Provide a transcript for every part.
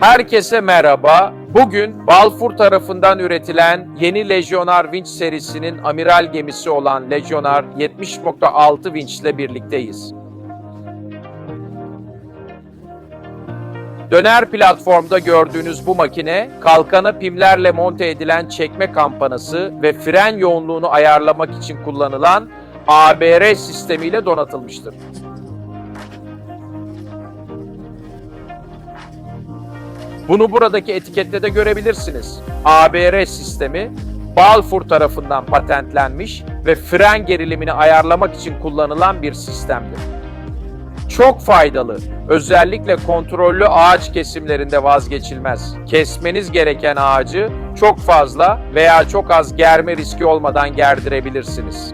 Herkese merhaba. Bugün Balfour tarafından üretilen yeni Legionnaire vinç serisinin amiral gemisi olan Legionnaire 70.6 vinçle birlikteyiz. Döner platformda gördüğünüz bu makine, kalkana pimlerle monte edilen çekme kampanası ve fren yoğunluğunu ayarlamak için kullanılan ABR sistemiyle donatılmıştır. Bunu buradaki etikette de görebilirsiniz. ABR sistemi Balfour tarafından patentlenmiş ve fren gerilimini ayarlamak için kullanılan bir sistemdir. Çok faydalı. Özellikle kontrollü ağaç kesimlerinde vazgeçilmez. Kesmeniz gereken ağacı çok fazla veya çok az germe riski olmadan gerdirebilirsiniz.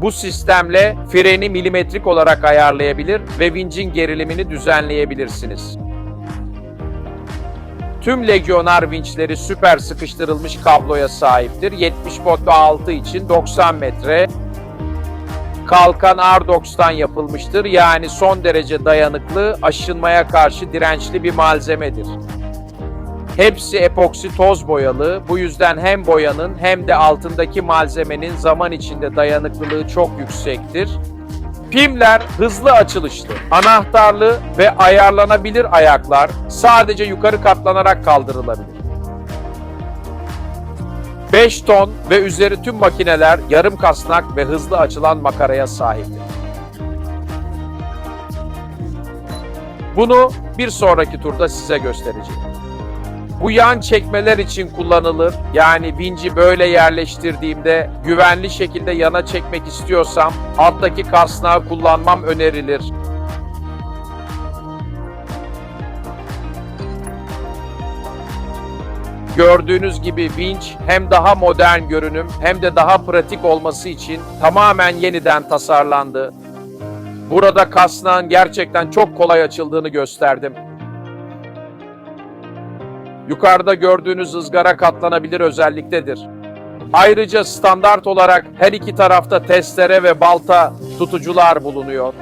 Bu sistemle freni milimetrik olarak ayarlayabilir ve vincin gerilimini düzenleyebilirsiniz. Tüm Legionnaire vinçleri süper sıkıştırılmış kabloya sahiptir. 70.6 için 90 metre. Kalkan Ardox'tan yapılmıştır. Yani son derece dayanıklı, aşınmaya karşı dirençli bir malzemedir. Hepsi epoksi toz boyalı. Bu yüzden hem boyanın hem de altındaki malzemenin zaman içinde dayanıklılığı çok yüksektir. Pimler hızlı açılışlı, anahtarlı ve ayarlanabilir ayaklar sadece yukarı katlanarak kaldırılabilir. 5 ton ve üzeri tüm makineler yarım kasnak ve hızlı açılan makaraya sahiptir. Bunu bir sonraki turda size göstereceğim. Bu yan çekmeler için kullanılır. Yani vinci böyle yerleştirdiğimde güvenli şekilde yana çekmek istiyorsam alttaki kasnağı kullanmam önerilir. Gördüğünüz gibi vinç hem daha modern görünüm hem de daha pratik olması için tamamen yeniden tasarlandı. Burada kasnağın gerçekten çok kolay açıldığını gösterdim. Yukarıda gördüğünüz ızgara katlanabilir özelliktedir. Ayrıca standart olarak her iki tarafta testere ve balta tutucular bulunuyor.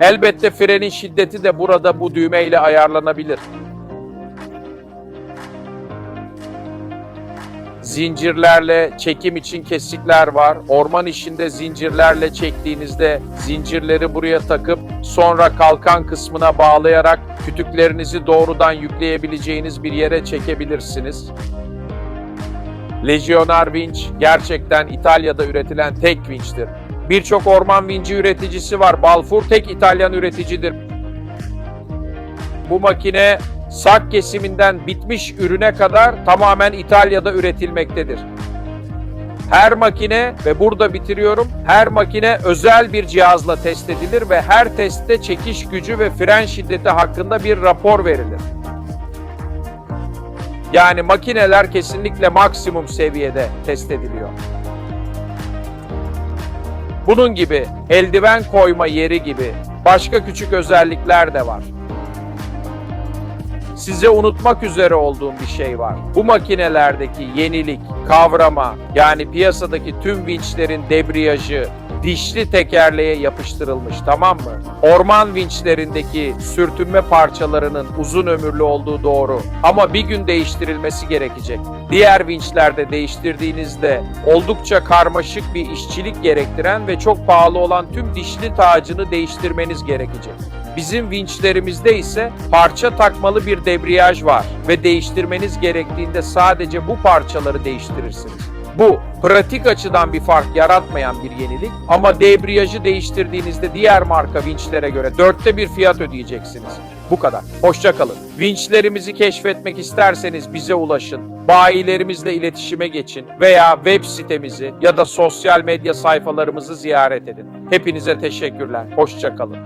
Elbette frenin şiddeti de burada bu düğme ile ayarlanabilir. Zincirlerle çekim için kesikler var. Orman işinde zincirlerle çektiğinizde zincirleri buraya takıp sonra kalkan kısmına bağlayarak kütüklerinizi doğrudan yükleyebileceğiniz bir yere çekebilirsiniz. Legionnaire vinç gerçekten İtalya'da üretilen tek vinçtir. Birçok orman vinci üreticisi var. Balfour tek İtalyan üreticidir. Bu makine sak kesiminden bitmiş ürüne kadar tamamen İtalya'da üretilmektedir. Her makine ve burada bitiriyorum. Her makine özel bir cihazla test edilir ve her testte çekiş gücü ve fren şiddeti hakkında bir rapor verilir. Yani makineler kesinlikle maksimum seviyede test ediliyor. Bunun gibi eldiven koyma yeri gibi başka küçük özellikler de var size unutmak üzere olduğum bir şey var. Bu makinelerdeki yenilik, kavrama yani piyasadaki tüm vinçlerin debriyajı dişli tekerleğe yapıştırılmış tamam mı? Orman vinçlerindeki sürtünme parçalarının uzun ömürlü olduğu doğru ama bir gün değiştirilmesi gerekecek. Diğer vinçlerde değiştirdiğinizde oldukça karmaşık bir işçilik gerektiren ve çok pahalı olan tüm dişli tacını değiştirmeniz gerekecek. Bizim vinçlerimizde ise parça takmalı bir debriyaj var ve değiştirmeniz gerektiğinde sadece bu parçaları değiştirirsiniz. Bu pratik açıdan bir fark yaratmayan bir yenilik ama debriyajı değiştirdiğinizde diğer marka vinçlere göre dörtte bir fiyat ödeyeceksiniz. Bu kadar. Hoşçakalın. Vinçlerimizi keşfetmek isterseniz bize ulaşın. Bayilerimizle iletişime geçin veya web sitemizi ya da sosyal medya sayfalarımızı ziyaret edin. Hepinize teşekkürler. Hoşçakalın.